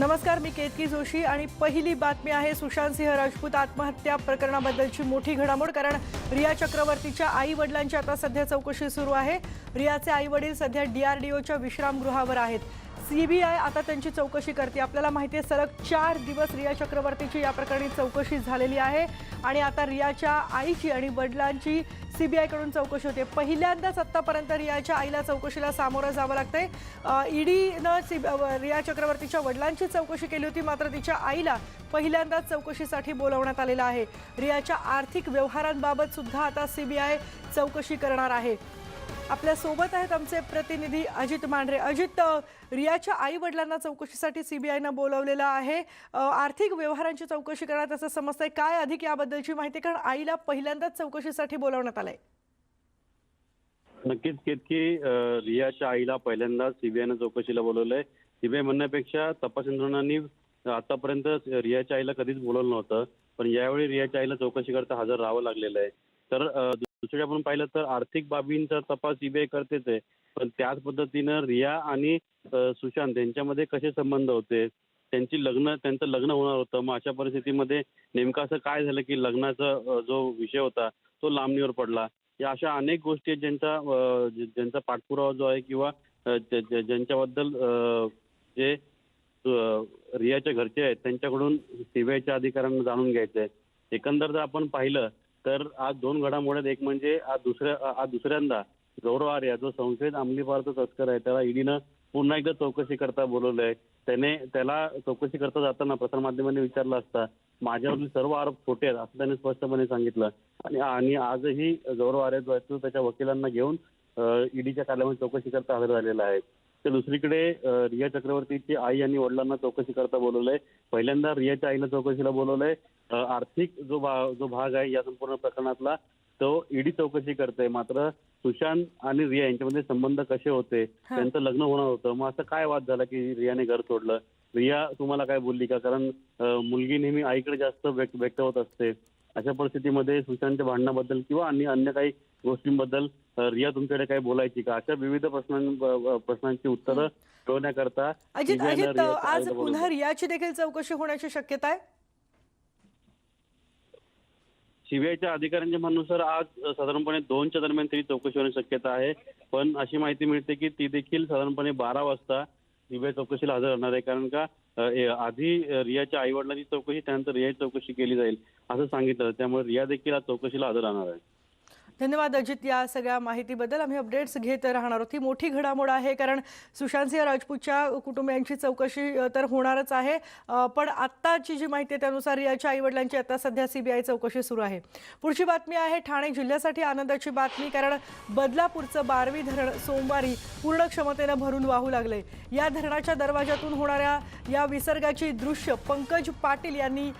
नमस्कार मी केतकी जोशी आणि पहिली बातमी आहे सुशांत सिंह राजपूत आत्महत्या प्रकरणाबद्दलची मोठी घडामोड कारण रिया चक्रवर्तीच्या आई वडिलांची आता सध्या चौकशी सुरू आहे. रियाचे आई वडील सध्या डीआरडीओच्या विश्रामगृहावर आहेत. सीबीआय आता त्यांची चौकशी करते. आपल्याला माहिती आहे सलग चार दिवस रिया चक्रवर्तीची या प्रकरणी चौकशी झालेली आहे. आणि आता रियाच्या आईची आणि वडिलांची सीबीआयकडून चौकशी होते. पहिल्यांदाच आत्तापर्यंत रियाच्या आईला चौकशीला सामोरं जावं लागतंय. ईडीनं सी रिया चक्रवर्तीच्या वडिलांची चौकशी केली होती मात्र तिच्या आईला पहिल्यांदाच चौकशीसाठी बोलवण्यात आलेलं आहे. रियाच्या आर्थिक व्यवहारांबाबत सुद्धा आता सीबीआय चौकशी करणार आहे. आपल्यासोबत आहेत आमचे प्रतिनिधी अजित मांढरे. अजित रियाच्या आई वडिलांना चौकशीसाठी सीबीआयनं बोलवलेलं आहे. आर्थिक व्यवहारांची चौकशी करण्यात असं समजतंय. काय अधिक याबद्दलची माहिती? कारण आईला पहिल्यांदाच चौकशीसाठी बोलवण्यात आलंय. नक्कीच केतकी रियाच्या आईला पहिल्यांदा सीबीआयनं चौकशीला बोलवलंय. सीबीआय म्हणण्यापेक्षा तपास यंत्रणांनी आतापर्यंत रियाच्या आईला कधीच बोलवलं नव्हतं. पण यावेळी रियाच्या आईला चौकशी करता हजर राहावं लागलेलं आहे. तर दुसरी आपण पाहिलं तर आर्थिक बाबींचा तपास सीबीआय करतेच आहे. पण त्याच पद्धतीनं रिया आणि सुशांत यांच्यामध्ये कसे संबंध होते? त्यांची लग्न त्यांचं लग्न होणार होतं. मग अशा परिस्थितीमध्ये नेमकं असं काय झालं की लग्नाचा जो विषय होता तो लांबणीवर पडला? या अशा अनेक गोष्टी आहेत ज्यांचा ज्यांचा पाठपुरावा जो आहे किंवा ज्यांच्याबद्दल जे रियाच्या घरचे आहेत त्यांच्याकडून सीबीआयच्या अधिकाऱ्यांना जाणून घ्यायचं आहे एकंदर जर आपण पाहिलं तर आज दोन घडामोड्यात एक म्हणजे आज दुसऱ्या आज दुसऱ्यांदा गौरव आर्या जो संशयित अंमली पदार्थ तस्कर आहे त्याला ईडीनं पुन्हा एकदा चौकशी करता बोलवलंय त्याने त्याला चौकशी करता जाताना प्रसारमाध्यमांनी विचारलं असता माझ्यावरील सर्व आरोप खोटे आहेत असं त्याने स्पष्टपणे सांगितलं. आणि आणि आजही गौरव आर्या जो आहे तो त्याच्या वकिलांना घेऊन ईडीच्या कार्यालयामध्ये चौकशी करता हजर झालेला आहे. तर दुसरीकडे रिया चक्रवर्तीची आई आणि वडिलांना चौकशी करता बोलवलंय. पहिल्यांदा रियाच्या आईला चौकशीला बोलवलंय. आर्थिक जो भा जो भाग आहे या संपूर्ण प्रकरणातला तो ईडी चौकशी करते मात्र सुशांत आणि रिया यांच्यामध्ये संबंध कसे होते त्यांचं लग्न होणार होतं. मग असं काय वाद झाला की रियाने घर सोडलं? रिया तुम्हाला काय बोलली का? कारण मुलगी नेहमी आईकडे जास्त व्यक्त व्यक्त होत असते. अशा परिस्थितीमध्ये सुशांतच्या भांडणाबद्दल किंवा अन्य अन्य काही गोष्टींबद्दल रिया तुमच्याकडे काही बोलायची का? अशा विविध प्रश्नां प्रश्नांची उत्तरं मिळवण्याकरता आज पुन्हा. रियाची देखील चौकशी होण्याची शक्यता आहे? सीबीआयच्या अधिकाऱ्यांच्या म्हणनुसार आज साधारणपणे दोनच्या दरम्यान तरी चौकशी होण्याची शक्यता आहे. पण अशी माहिती मिळते की ती देखील साधारणपणे बारा वाजता सीबीआय चौकशीला हजर राहणार आहे. कारण का आधी रियाच्या आई वडिलांची चौकशी त्यानंतर रियाची चौकशी केली जाईल असं सांगितलं. त्यामुळे रिया देखील आज चौकशीला हजर राहणार आहे. धन्यवाद अजित. या सगळ्या माहितीबद्दल आम्ही अपडेट्स घेत राहणार आहोत. ही मोठी घडामोड आहे कारण सुशांतसिंह राजपूतच्या कुटुंबियांची चौकशी तर होणारच आहे. पण आत्ताची जी माहिती आहे त्यानुसार याच्या आईवडिलांची आता सध्या सीबीआय चौकशी सुरू आहे. पुढची बातमी आहे ठाणे जिल्ह्यासाठी आनंदाची बातमी कारण बदलापूरचं बारवी धरण सोमवारी पूर्ण क्षमतेनं भरून वाहू लागले. या धरणाच्या दरवाजातून होणाऱ्या या विसर्गाची दृश्य पंकज पाटील यांनी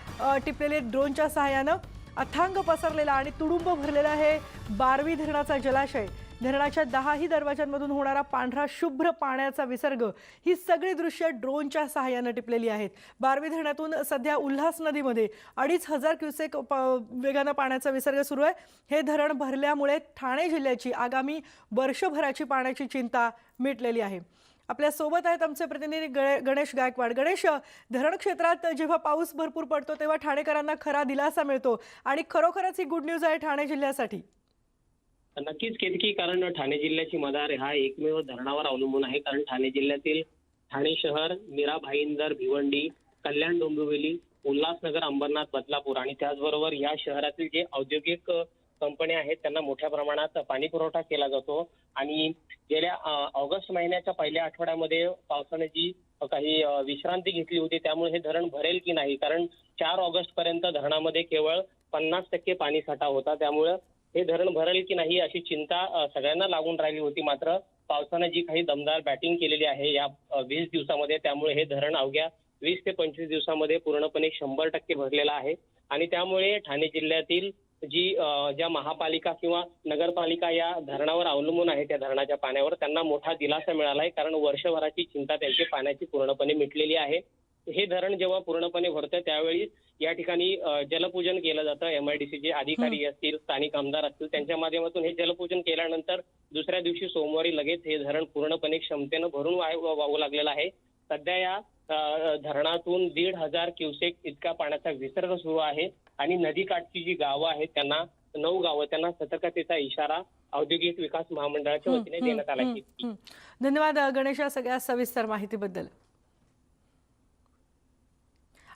टिपलेले ड्रोनच्या सहाय्यानं अथांग पसरलेला आणि तुडुंब भरलेला हे बारवी धरणाचा जलाशय. धरणाच्या दहाही दरवाजांमधून होणारा पांढरा शुभ्र पाण्याचा विसर्ग ही सगळी दृश्य ड्रोनच्या सहाय्यानं टिपलेली आहेत. बारवी धरणातून सध्या उल्हास नदीमध्ये अडीच हजार क्युसेक प- वेगानं पाण्याचा विसर्ग सुरू आहे. हे धरण भरल्यामुळे ठाणे जिल्ह्याची आगामी वर्षभराची पाण्याची चिंता मिटलेली आहे. आपल्यासोबत आहेत आमचे प्रतिनिधी गणेश गायकवाड. गणेश धरण क्षेत्रात जेव्हा पाऊस भरपूर पडतो तेव्हा ठाणेकरांना खरा दिलासा मिळतो आणि खरोखरच ही गुड न्यूज आहे ठाणे जिल्ह्यासाठी. नक्कीच केतकी कारण ठाणे जिल्ह्याची मदार हा एकमेव धरणावर अवलंबून आहे. कारण ठाणे जिल्ह्यातील ठाणे शहर मीरा भाईंदर भिवंडी कल्याण डोंबिवली उल्हासनगर अंबरनाथ बदलापूर आणि त्याचबरोबर या शहरातील जे औद्योगिक कंपन्या आहेत त्यांना मोठ्या प्रमाणात पाणी पुरवठा केला जातो. आणि गेल्या ऑगस्ट महिन्याच्या पहिल्या आठवड्यामध्ये पावसाने जी काही विश्रांती घेतली होती त्यामुळे हे धरण भरेल की नाही? कारण चार ऑगस्ट पर्यंत धरणामध्ये केवळ पन्नास टक्के पाणी साठा होता. त्यामुळं हे धरण भरेल की नाही अशी चिंता सगळ्यांना लागून राहिली होती. मात्र पावसानं जी काही दमदार बॅटिंग केलेली आहे या वीस दिवसामध्ये त्यामुळे हे धरण अवघ्या वीस ते पंचवीस दिवसामध्ये पूर्णपणे शंभर टक्के भरलेलं आहे. आणि त्यामुळे ठाणे जिल्ह्यातील जी ज्या महापालिका किंवा नगरपालिका या धरणावर अवलंबून आहे त्या धरणाच्या पाण्यावर त्यांना मोठा दिलासा मिळाला आहे कारण वर्षभराची चिंता त्यांची पाण्याची पूर्णपणे मिटलेली आहे. हे धरण जेव्हा पूर्णपणे भरतं त्यावेळी या ठिकाणी जलपूजन केलं जातं. एमआयडीसीचे अधिकारी असतील स्थानिक आमदार असतील त्यांच्या माध्यमातून हे जलपूजन केल्यानंतर दुसऱ्या दिवशी सोमवारी लगेच हे धरण पूर्णपणे क्षमतेनं भरून वाह- लागलेलं आहे. सध्या या धरणातून दीड हजार क्युसेक इतका पाण्याचा विसर्ग सुरू आहे आणि नदीकाठची जी गावं आहेत त्यांना नऊ गावं त्यांना सतर्कतेचा इशारा औद्योगिक विकास महामंडळाच्या वतीने देण्यात आला. धन्यवाद गणेश सगळ्या सविस्तर माहितीबद्दल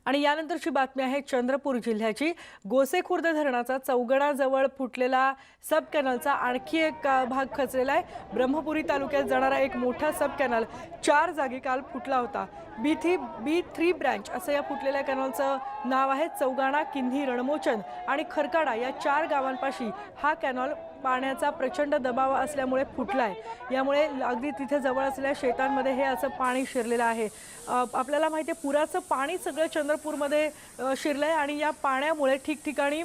आणि यानंतरची बातमी आहे चंद्रपूर जिल्ह्याची. गोसेखुर्द धरणाचा चौगडाजवळ फुटलेला सब कॅनलचा आणखी एक भाग खचलेला आहे. ब्रह्मपुरी तालुक्यात जाणारा एक मोठा सब कॅनल चार जागी काल फुटला होता. B three B three branch असं या फुटलेल्या कॅनलचं नाव आहे चौगाणा किन्ही रणमोचन आणि खरकाडा या चार गावांपाशी हा कॅनॉल पाण्याचा प्रचंड दबाव असल्यामुळे फुटला आहे यामुळे अगदी तिथे जवळ असलेल्या शेतांमध्ये हे असं पाणी शिरलेलं आहे. आपल्याला माहिती आहे पुराचं पाणी सगळं चंद्रपूरमध्ये शिरलं आहे आणि या पाण्यामुळे ठिकठिकाणी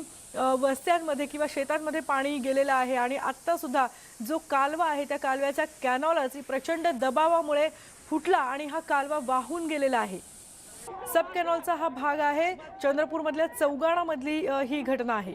वस्त्यांमध्ये किंवा शेतांमध्ये पाणी गेलेलं आहे. आणि आत्तासुद्धा जो कालवा आहे त्या कालव्याच्या कॅनॉलाची प्रचंड दबावामुळे फुटला आणि हा कालवा वाहून गेलेला आहे. सब कॅनॉलचा हा भाग आहे. चंद्रपूरमधल्या चौगाणामधली ही घटना आहे.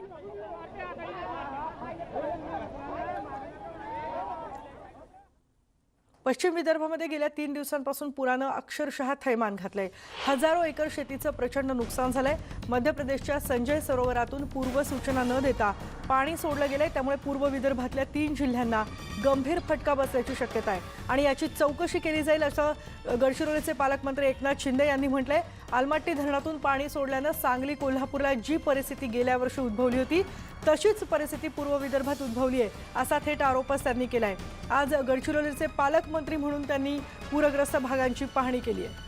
पश्चिम विदर्भामध्ये गेल्या तीन दिवसांपासून पुरानं अक्षरशः थैमान घातलंय. हजारो एकर शेतीचं प्रचंड नुकसान झालंय. मध्य प्रदेशच्या संजय सरोवरातून पूर्व सूचना न देता पाणी सोडलं गेलंय. त्यामुळे पूर्व विदर्भातल्या तीन जिल्ह्यांना गंभीर फटका बसल्याची शक्यता आहे. आणि याची चौकशी केली जाईल असं गडचिरोलीचे पालकमंत्री एकनाथ शिंदे यांनी म्हटलंय. आलमाट्टी धरणातून पाणी सोडल्यानं सांगली कोल्हापूरला जी परिस्थिती गेल्या वर्षी उद्भवली होती तशीच परिस्थिती पूर्व विदर्भात उद्भवली आहे असा थेट आरोपच त्यांनी केला आहे आज गडचिरोलीचे पालकमंत्री म्हणून त्यांनी पूरग्रस्त भागांची पाहणी केली आहे.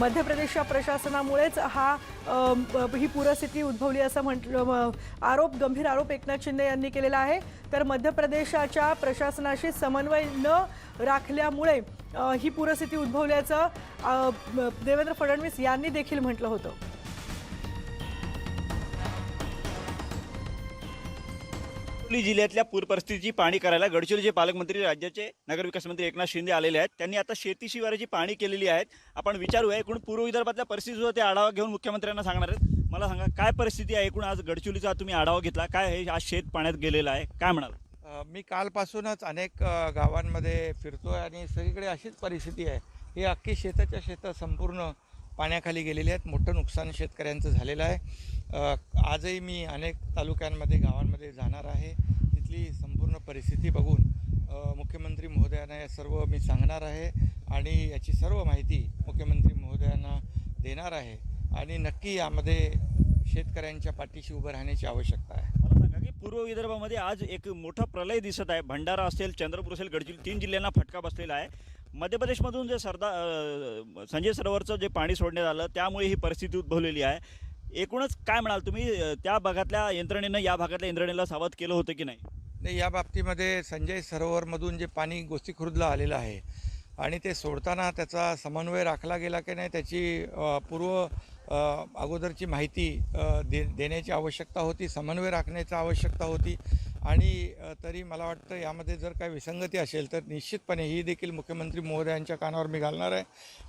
मध्य प्रदेशच्या प्रशासनामुळेच हा ही पूरस्थिती उद्भवली असं म्हटलं आरोप गंभीर आरोप एकनाथ शिंदे यांनी केलेला आहे. तर मध्य प्रदेशाच्या प्रशासनाशी समन्वय न राखल्यामुळे ही पूरस्थिती उद्भवल्याचं देवेंद्र फडणवीस यांनी देखील म्हटलं होतं. गडचिरोली जिल्ह्यातल्या पूर परिस्थितीची पाहणी करायला गडचिरोलीचे पालकमंत्री राज्याचे नगरविकास मंत्री एकनाथ शिंदे आलेले आहेत. त्यांनी आता शेती शिवाराची पाहणी केलेली आहेत आपण विचारूया एकूण पूर्व विदर्भातल्या परिस्थितीचा ते आढावा घेऊन मुख्यमंत्र्यांना सांगणार आहेत. मला सांगा काय परिस्थिती आहे एकूण? आज गडचिरोलीचा तुम्ही आढावा घेतला. काय हे आज शेत पाण्यात गेलेलं आहे? काय म्हणाल? मी कालपासूनच अनेक गावांमध्ये गावांमध्ये फिरतोय आणि सगळीकडे अशीच परिस्थिती आहे. ही अख्खी शेताच्या शेतं संपूर्ण पाण्याखाली गेलेली आहेत. मोठं नुकसान शेतकऱ्यांचं झालेलं आहे. आजही मी अनेक तालुक्यांमध्ये गावांमध्ये जाणार आहे. तिथली संपूर्ण परिस्थिती बघून मुख्यमंत्री महोदयांना या सर्व मी सांगणार आहे आणि याची सर्व माहिती मुख्यमंत्री महोदयांना देणार आहे. आणि नक्की यामध्ये शेतकऱ्यांच्या पाठीशी उभं राहण्याची आवश्यकता आहे. मला की पूर्व विदर्भामध्ये आज एक मोठा प्रलय दिसत आहे. भंडारा असेल चंद्रपूर असेल गडचिरोली तीन जिल्ह्यांना फटका बसलेला आहे. मध्य प्रदेशमधून जे सरदा संजय सरोवरचं जे पाणी सोडण्यात आलं त्यामुळे ही परिस्थिती उद्भवलेली आहे. एकूणच काय म्हणाल तुम्ही त्या भागातल्या यंत्रणेनं या भागातल्या यंत्रणेला सावध केलं होतं की नाही? नाही या बाबतीमध्ये संजय सरोवरमधून जे पाणी गोस्तीखुर्दला आलेलं आहे आणि ते सोडताना त्याचा समन्वय राखला गेला की नाही त्याची पूर्व अगोदरची माहिती दे देण्याची आवश्यकता होती समन्वय राखण्याची आवश्यकता होती. आणि तरी मला वाटतं यामध्ये जर काही विसंगती असेल तर निश्चितपणे ही देखील मुख्यमंत्री महोदयांच्या कानावर मी घालणार आहे.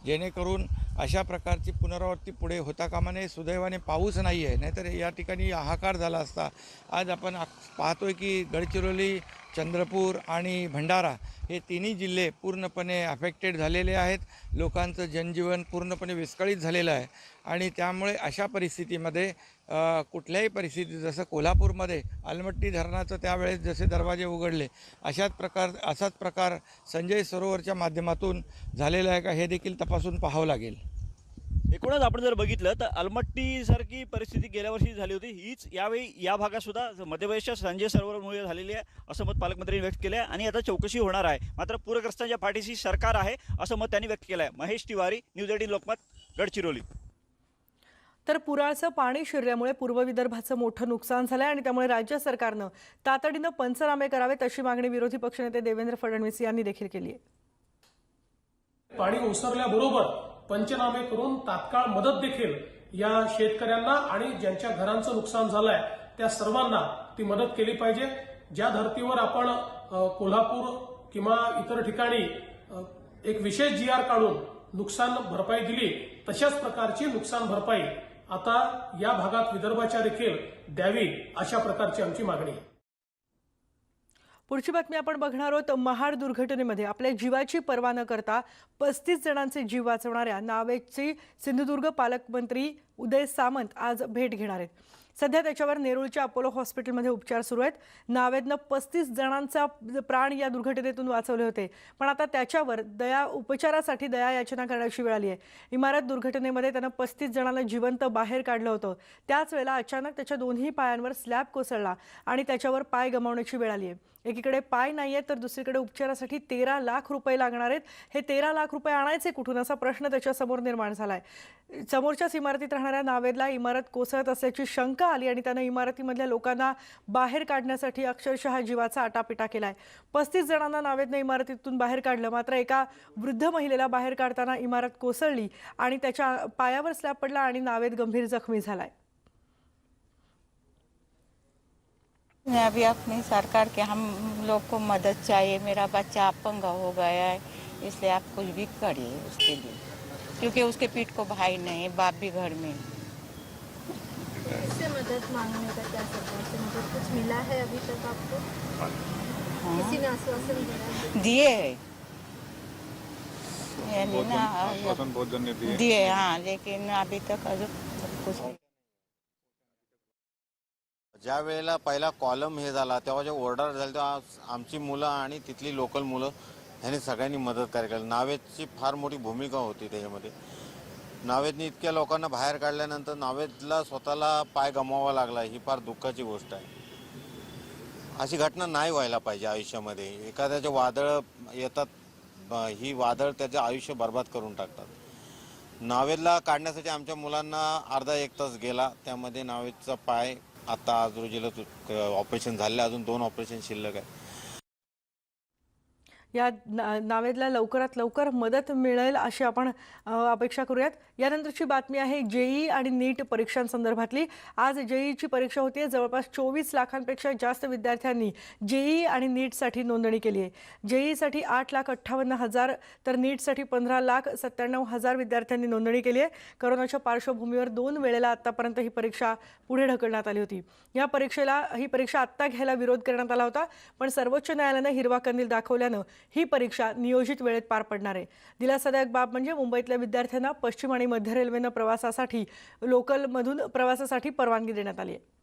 जेणेकरून अशा प्रकारची पुनरावृत्ती पुढे होता कामा नये. सुदैवाने पाऊस नाही आहे नाहीतर या ठिकाणी हाहाकार झाला असता. आज आपण पाहतोय की गडचिरोली चंद्रपूर आणि भंडारा हे तिन्ही जिल्हे पूर्णपणे अफेक्टेड झालेले आहेत. लोकांचं जनजीवन पूर्णपणे विस्कळीत झालेलं आहे. आणि त्यामुळे अशा परिस्थितीमध्ये कुठल्याही परिस्थितीत जसं कोल्हापूरमध्ये आलमट्टी धरणाचं त्यावेळेस जसे दरवाजे उघडले अशाच प्रकार असाच प्रकार संजय सरोवरच्या माध्यमातून झालेला आहे का हे देखील तपासून पाहावं लागेल. एकूणच आपण जर बघितलं तर अलमट्टीसारखी परिस्थिती गेल्या वर्षी झाली होती. हीच यावेळी या भागात सुद्धा मध्य प्रदेशच्या संजय सरोवरमुळे झालेली आहे असं मत पालकमंत्र्यांनी व्यक्त केलं आहे आणि आता चौकशी होणार आहे. मात्र पूरग्रस्तांच्या पाठीशी सरकार आहे असं मत त्यांनी व्यक्त केलं आहे महेश तिवारी न्यूज एटीन लोकमत गडचिरोली. तर पुराचं पाणी शिरल्यामुळे पूर्व विदर्भाचं मोठं नुकसान झालंय आणि त्यामुळे राज्य सरकारनं तातडीनं पंचनामे करावेत अशी मागणी विरोधी पक्षनेते देवेंद्र फडणवीस यांनी देखील केली आहे. पाणी ओसरल्याबरोबर पंचनामे करून तात्काळ मदत देखील या शेतकऱ्यांना आणि ज्यांच्या घरांचं नुकसान झालंय त्या सर्वांना ती मदत केली पाहिजे. ज्या धर्तीवर आपण कोल्हापूर किंवा इतर ठिकाणी एक विशेष जी आर काढून नुकसान भरपाई दिली तशाच प्रकारची नुकसान भरपाई आता या भागात विदर्भाच्या देखील द्यावी अशा प्रकारची आमची मागणी आहे. पुढची बातमी आपण बघणार आहोत महाड दुर्घटनेमध्ये. आपल्या जीवाची पर्वा न करता पस्तीस जणांचे जीव वाचवणाऱ्या नावेची सिंधुदुर्ग पालकमंत्री उदय सामंत आज भेट घेणार आहेत. सध्या त्याच्यावर नेरूळच्या अपोलो हॉस्पिटलमध्ये उपचार सुरू आहेत. नावेदनं पस्तीस जणांचा प्राण या दुर्घटनेतून वाचवले होते. पण आता त्याच्यावर दया उपचारासाठी दया याचना करण्याची वेळ आली आहे. इमारत दुर्घटनेमध्ये त्यानं पस्तीस जणांना जिवंत बाहेर काढलं होतं. त्याच वेळेला अचानक त्याच्या दोन्ही पायांवर स्लॅब कोसळला आणि त्याच्यावर पाय गमावण्याची वेळ आली आहे. एकीकडे पाय नाही आहेत तर दुसरीकडे उपचारासाठी तेरा लाख रुपये लागणार आहेत. हे तेरा लाख रुपये आणायचे कुठून? असा प्रश्न त्याच्यासमोर निर्माण झाला आहे समोरच्याच इमारतीत राहणाऱ्या नावेदला इमारत कोसळत असल्याची शंका आली आणि त्यानं इमारतीमधल्या लोकांना बाहेर काढण्यासाठी अक्षरशः जीवाचा आटापिटा केला आहे पस्तीस जणांना नावेदनं इमारतीतून बाहेर काढलं. मात्र एका वृद्ध महिलेला बाहेर काढताना इमारत कोसळली आणि त्याच्या पायावर स्लॅब पडला आणि नावेद गंभीर जखमी झालाय. मैं अभी अपनी सरकार के हम लोग को मदद चाहिए। मेरा बच्चा अपंग हो गया है इसलिए आप कुछ भी करिए उसके लिए। क्योंकि उसके पीठ को भाई नहीं है बाप भी घर में है। इससे मदद मांगने का क्या सरकार से मदद कुछ मिला है अभी तक आपको? किसी ने आश्वासन दिया है? दिए है। यानी ना दिए हाँ। लेकिन अभी तक अजून कुछ नहीं। ज्या वेळेला पहिला कॉलम हे झाला तेव्हा जेव्हा ऑर्डर झाली तेव्हा आमची मुलं आणि तिथली लोकल मुलं ह्यांनी सगळ्यांनी मदत कार्य केलं. नावेदची फार मोठी भूमिका होती त्याच्यामध्ये. नावेदने इतक्या लोकांना बाहेर काढल्यानंतर नावेदला स्वतःला पाय गमवावा लागला. ही फार दुःखाची गोष्ट आहे. अशी घटना नाही व्हायला पाहिजे आयुष्यामध्ये. एखाद्याचे वादळ येतात ही वादळ त्याचं आयुष्य बर्बाद करून टाकतात. नावेदला काढण्यासाठी आमच्या मुलांना अर्धा एक तास गेला. त्यामध्ये नावेदचा पाय आता आज रोजीला ऑपरेशन झाले अजून दोन ऑपरेशन शिल्लक आहे या ना- नावेदला लवकरात लवकर मदत मिळेल अशी आपण अपेक्षा करूयात. यानंतरची बातमी आहे जेई आणि नीट परीक्षांसंदर्भातली आज जेईची परीक्षा होती जवळपास चोवीस लाखांपेक्षा जास्त विद्यार्थ्यांनी जेई आणि नीटसाठी नोंदणी केली आहे. जेईसाठी आठ लाख अठ्ठावन्न हजार तर नीटसाठी पंधरा लाख सत्त्याण्णव हजार विद्यार्थ्यांनी नोंदणी केली आहे. करोनाच्या पार्श्वभूमीवर दोन वेळेला आतापर्यंत ही परीक्षा पुढे ढकलण्यात आली होती. या परीक्षेला ही परीक्षा आत्ता घ्यायला विरोध करण्यात आला होता पण सर्वोच्च न्यायालयानं हिरवा कंदील दाखवल्यानं ही परीक्षा नियोजित वेळेत पार पडणार आहे. दिलासादायक बाब म्हणजे मुंबईतल्या विद्यार्थ्यांना पश्चिम आणि मध्य रेल्वेनं प्रवासासाठी लोकलमधून प्रवासासाठी परवानगी देण्यात आली आहे.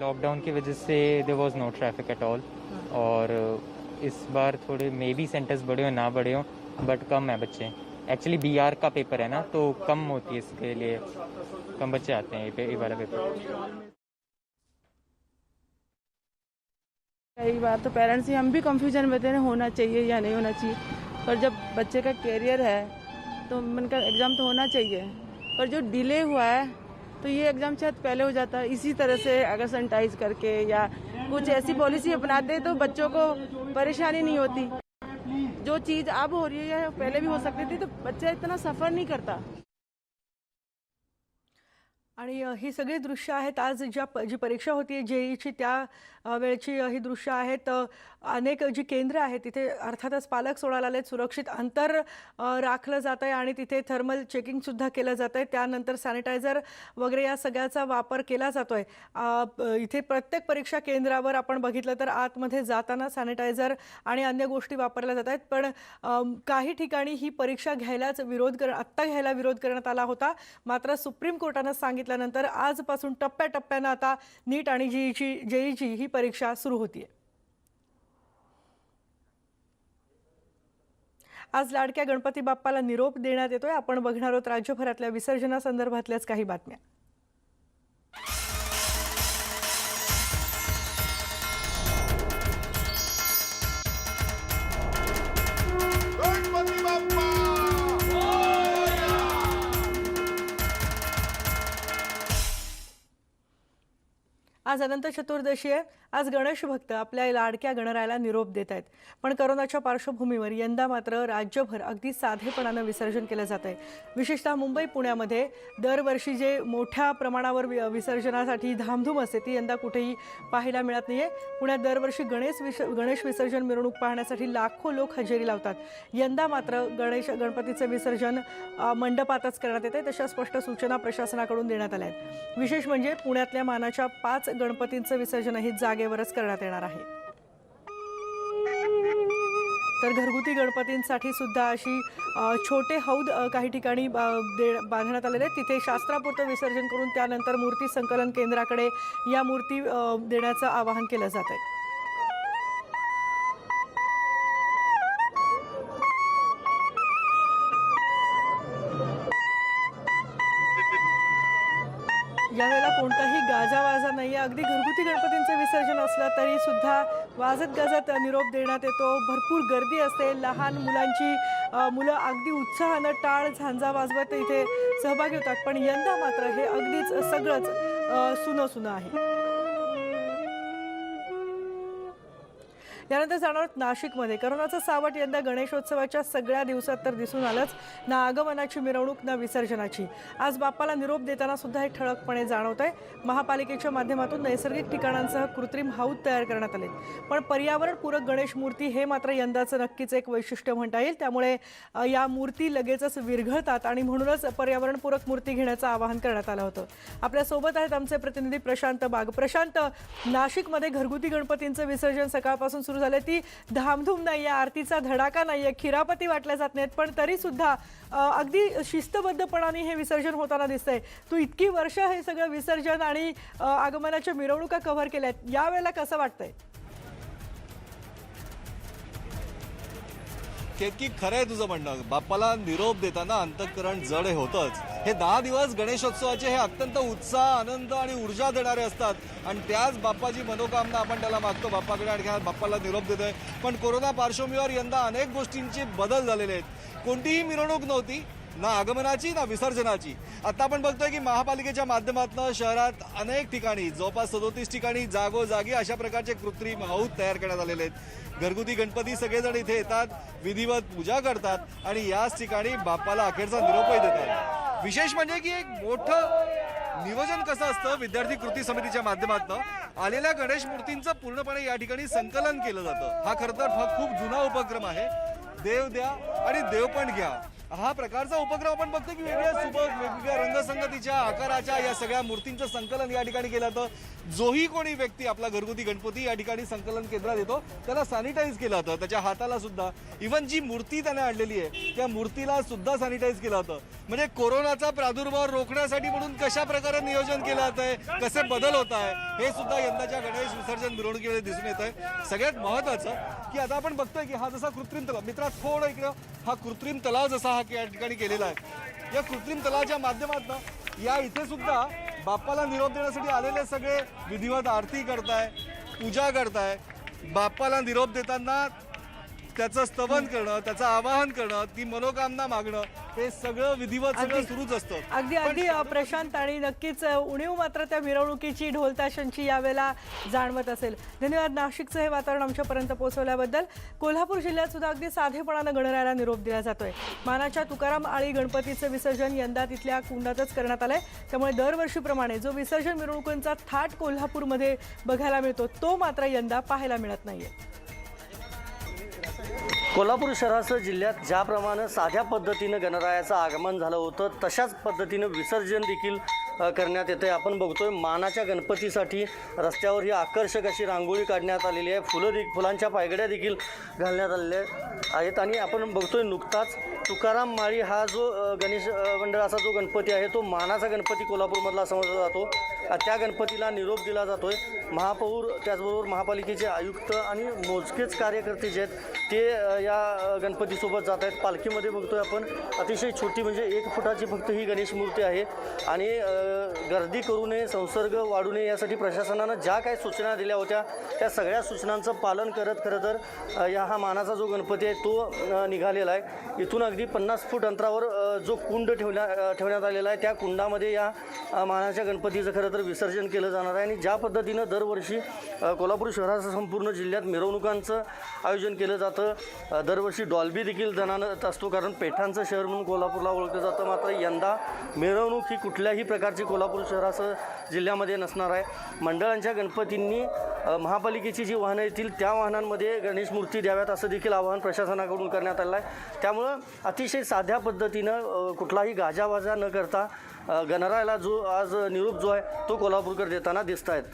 लॉकडाउन की वजह से there was no traffic at all और इस बार थोड़े मे बी सेंटर्स बड़े हो ना बड़े हो बट कम है बच्चे. एक्चुअली बी आर का पेपर है ना तो कम होती है इसके लिए. कम बच्चे आते हैं ये वाला पेपर कई बार तो पेरेंट्स ही हम भी कंफ्यूजन में थे होना चाहिए या नहीं होना चाहिए। पर जब बच्चे का कैरियर है तो मन का एग्ज़ाम तो होना चाहिए। पर जो डिले हुआ है तो ये एग्ज़ाम शायद पहले हो जाता। है इसी तरह से अगर सैनिटाइज करके या कुछ ऐसी पॉलिसी अपनाते तो बच्चों को परेशानी नहीं होती। जो चीज़ अब हो रही है या पहले भी हो सकती थी तो बच्चा इतना सफ़र नहीं करता। आणि दृश्य आहेत आज ज्या जी परीक्षा होती जेईची त्या अ, वेळची ही दृश्य आहेत अनेक जी केंद्र आहेत तिथे अर्थातच पालक सोडायला आलेत सुरक्षित अंतर राखलं जात आहे आणि तिथे थर्मल चेकिंगसुद्धा केलं जात आहे त्यानंतर सॅनिटायझर वगैरे या सगळ्याचा वापर केला जातो आहे इथे प्रत्येक परीक्षा केंद्रावर आपण बघितलं तर आतमध्ये जाताना सॅनिटायझर आणि अन्य गोष्टी वापरल्या जात आहेत. पण काही ठिकाणी ही परीक्षा घ्यायलाच विरोध कर आत्ता घ्यायला विरोध करण्यात आला होता. मात्र सुप्रीम कोर्टानं सांगितल्यानंतर आजपासून टप्प्याटप्प्यानं आता नीट आणि जी जीईची जेईची ही परीक्षा सुरू होतीये. आज लाडक्या गणपती बाप्पाला निरोप देण्यात येतोय. आपण बघणार आहोत राज्यभरातल्या विसर्जनासंदर्भातल्याच काही बातम्या. आज अनंत चतुर्दशी आहे. आज गणेश भक्त आपल्या लाडक्या गणरायाला निरोप देत आहेत पण करोनाच्या पार्श्वभूमीवर यंदा मात्र राज्यभर अगदी साधेपणानं विसर्जन केलं जात आहे विशेषतः मुंबई पुण्यामध्ये दरवर्षी जे मोठ्या प्रमाणावर वि- विसर्जनासाठी धामधूम असते ती यंदा कुठेही पाहायला मिळत नाही आहे पुण्यात दरवर्षी गणेश विस गणेश विसर्जन मिरवणूक पाहण्यासाठी लाखो लोक हजेरी लावतात. यंदा मात्र गणेश गणपतीचं विसर्जन मंडपातच करण्यात येते तशा स्पष्ट सूचना प्रशासनाकडून देण्यात आल्या आहेत. विशेष म्हणजे पुण्यातल्या मानाच्या पाच गणपतींचं विसर्जनही जागेवरच करण्यात येणार आहे. तर घरगुती गणपतींसाठी सुद्धा अशी छोटे हौद काही ठिकाणी दे बांधण्यात आलेले आहेत. तिथे शास्त्रापुरतं विसर्जन करून त्यानंतर मूर्ती संकलन केंद्राकडे या मूर्ती देण्याचं आवाहन केलं जात आहे नाही आहे अगदी घरगुती गणपतींचं विसर्जन असलं तरी सुद्धा वाजत गाजत निरोप देण्यात येतो. भरपूर गर्दी असते. लहान मुलांची मुलं अगदी उत्साहानं टाळ झांजा वाजवत इथे सहभागी होतात. पण यंदा मात्र हे अगदीच सगळंच सुनं सुनं आहे. यानंतर जाणार आहोत नाशिकमध्ये. करोनाचं सावट यंदा गणेशोत्सवाच्या सगळ्या दिवसात तर दिसून आलंच. ना आगमनाची मिरवणूक ना विसर्जनाची. आज बाप्पाला निरोप देताना सुद्धा हे ठळकपणे जाणवत आहे महापालिकेच्या माध्यमातून नैसर्गिक ठिकाणांसह कृत्रिम हाऊद तयार करण्यात आले पण पर्यावरणपूरक गणेश मूर्ती हे मात्र यंदाचं नक्कीच एक वैशिष्ट्य म्हणता येईल. त्यामुळे या मूर्ती लगेचच विरघळतात आणि म्हणूनच पर्यावरणपूरक मूर्ती घेण्याचं आवाहन करण्यात आलं होतं. आपल्यासोबत आहेत आमचे प्रतिनिधी प्रशांत बाग. प्रशांत नाशिकमध्ये घरगुती गणपतींचं विसर्जन सकाळपासून सुरू झालं. ती धामधूम नाही आहे आरतीचा धडाका नाही आहे खिरापती वाटल्या जात नाहीत पण तरी सुद्धा अगदी शिस्तबद्धपणाने हे विसर्जन होताना दिसतंय. तू इतकी वर्ष हे सगळं विसर्जन आणि आगमनाच्या मिरवणुका कव्हर केल्या आहेत यावेळेला कसं वाटतंय? केतकी खरं आहे तुझं म्हणणं. बाप्पाला निरोप देताना अंतःकरण जड हे होतंच. हे दहा दिवस गणेशोत्सवाचे हे अत्यंत उत्साह आनंद आणि ऊर्जा देणारे असतात. आणि त्याच बाप्पाची मनोकामना आपण त्याला मागतो. बाप्पाकडे आणि ह्या बाप्पाला निरोप देतोय. पण कोरोना पार्श्वभूमीवर यंदा अनेक गोष्टींचे बदल झालेले आहेत. कोणतीही मिरवणूक नव्हती ना आगमनाची ना विसर्जनाची. आता आपण बघतोय की महापालिकेच्या माध्यमातून शहरात अनेक ठिकाणी जवळपास सदोतीस ठिकाणी जागोजागी अशा प्रकारचे कृत्रिम हौद तयार करण्यात आलेले आहेत. घरगुती गणपती सगळेजण इथे येतात विधिवत पूजा करतात आणि याच ठिकाणी बाप्पाला अखेरचा निरोपही देतात. विशेष म्हणजे की एक मोठं नियोजन कसं असतं विद्यार्थी कृती समितीच्या माध्यमातून आलेल्या गणेश मूर्तींचं पूर्णपणे या ठिकाणी संकलन केलं जातं. हा खरं तर खूप जुना उपक्रम आहे. देव द्या आणि देव पण घ्या. हा प्रकारचा उपक्रम आपण बघतो की वेगळ्या सुबक वेगवेगळ्या रंगसंगतीच्या आकाराच्या या सगळ्या मूर्तींचं संकलन या ठिकाणी केलं जातं. जोही कोणी व्यक्ती आपला घरगुती गणपती या ठिकाणी संकलन केंद्रात येतो. त्याला सॅनिटाईज केलं जातं. त्याच्या हाताला सुद्धा इव्हन जी मूर्ती त्याने आणलेली आहे त्या मूर्तीला सुद्धा सॅनिटाईज केलं जातं. म्हणजे कोरोनाचा प्रादुर्भाव रोखण्यासाठी म्हणून कशा प्रकारे नियोजन केलं जात आहे कसे बदल होत आहे हे सुद्धा यंदाच्या गणेश विसर्जन मिरवणुकीमध्ये दिसून येत आहे सगळ्यात महत्वाचं की आता आपण बघतोय की हा जसा कृत्रिम तलाव मित्रा थोडं इकडं हा कृत्रिम तलाव जसा हा या ठिकाणी केलेला आहे. या कृत्रिम तलाच्या माध्यमातून या इथे सुद्धा बाप्पाला निरोप देण्यासाठी आलेले सगळे विधिवत आरती करताय पूजा करताय. बाप्पाला निरोप देताना त्याचं स्तवन करणं त्याचं आवाहन करणं ती मनोकामना मागणं हे सगळं विधिवत सगळं सुरूच असतं. अगदी अगदी प्रशांत आणि नक्कीच उणीव मात्र त्या मिरवणुकीची ढोलताशांची यावेळेला जाणवत असेल. धन्यवाद नाशिकचं हे वातावरण आमच्यापर्यंत पोहोचवल्याबद्दल. कोल्हापूर जिल्ह्यात सुद्धा अगदी साधेपणानं गणरायाला निरोप दिला जातोय. मानाच्या तुकाराम आळी गणपतीचं विसर्जन यंदा तिथल्या कुंडातच करण्यात आलंय. त्यामुळे दरवर्षीप्रमाणे जो विसर्जन मिरवणुकांचा थाट कोल्हापूरमध्ये बघायला मिळतो तो मात्र यंदा पाहायला मिळत नाहीये. कोल्हापूर शहरासह जिल्ह्यात ज्याप्रमाणे साध्या पद्धतीनं गणरायाचं आगमन झालं होतं तशाच पद्धतीनं विसर्जन देखील करण्यात येते आपण बघतोय मानाच्या गणपतीसाठी रस्त्यावर ही आकर्षक अशी रांगोळी काढण्यात आलेली आहे. फुलं दे फुलांच्या पायगड्या देखील घालण्यात आलेल्या आहेत. आणि आपण बघतोय नुकताच तुकाराम माळी हा जो गणेश मंडळाचा जो गणपती आहे तो मानाचा गणपती कोल्हापूरमधला समजला जातो. त्या गणपतीला निरोप दिला जातोय. महापौर त्याचबरोबर महापालिकेचे आयुक्त आणि मोजकेच कार्यकर्ते जे आहेत ते या गणपतीसोबत जात आहेत. पालखीमध्ये बघतोय आपण. अतिशय छोटी म्हणजे एक फुटाची फक्त ही गणेश मूर्ती आहे. आणि गर्दी करू नये संसर्ग वाढू नये यासाठी प्रशासनानं ज्या काही सूचना दिल्या होत्या त्या सगळ्या सूचनांचं पालन करत खरं तर या हा मानाचा जो गणपती आहे तो निघालेला आहे. इथून अगदी पन्नास फूट अंतरावर जो कुंड ठेवल्या ठेवण्यात आलेला आहे त्या कुंडामध्ये या मानाच्या गणपतीचं खरं तर विसर्जन केलं जाणार आहे. आणि ज्या पद्धतीनं दरवर्षी कोल्हापूर शहरासह संपूर्ण जिल्ह्यात मिरवणुकांचं आयोजन केलं जातं दरवर्षी डॉल्बी देखील जणांत असतो कारण पेठांचं शहर म्हणून कोल्हापूरला ओळखलं जातं. मात्र यंदा मिरवणूक ही कुठल्याही प्रकारची कोल्हापूर शहरासह जिल्ह्यामध्ये नसणार आहे. मंडळांच्या गणपतींनी महापालिकेची जी वाहनं येतील त्या वाहनांमध्ये गणेश मूर्ती द्याव्यात असं देखील आवाहन प्रशासनाकडून करण्यात आलं आहे. त्यामुळं अतिशय साध्या पद्धतीनं कुठलाही गाजावाजा न करता गणरायाला जो आज निरूप जो आहे तो कोल्हापूरकर देताना दिसत आहेत.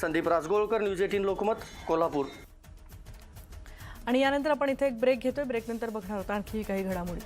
Sandeep Rajgolkar news eighteen Lokmat Kolhapur. आणि यानंतर आपण इथे एक ब्रेक घेतोय. ब्रेकनंतर बघणार होता आणखी काही घडामोडी.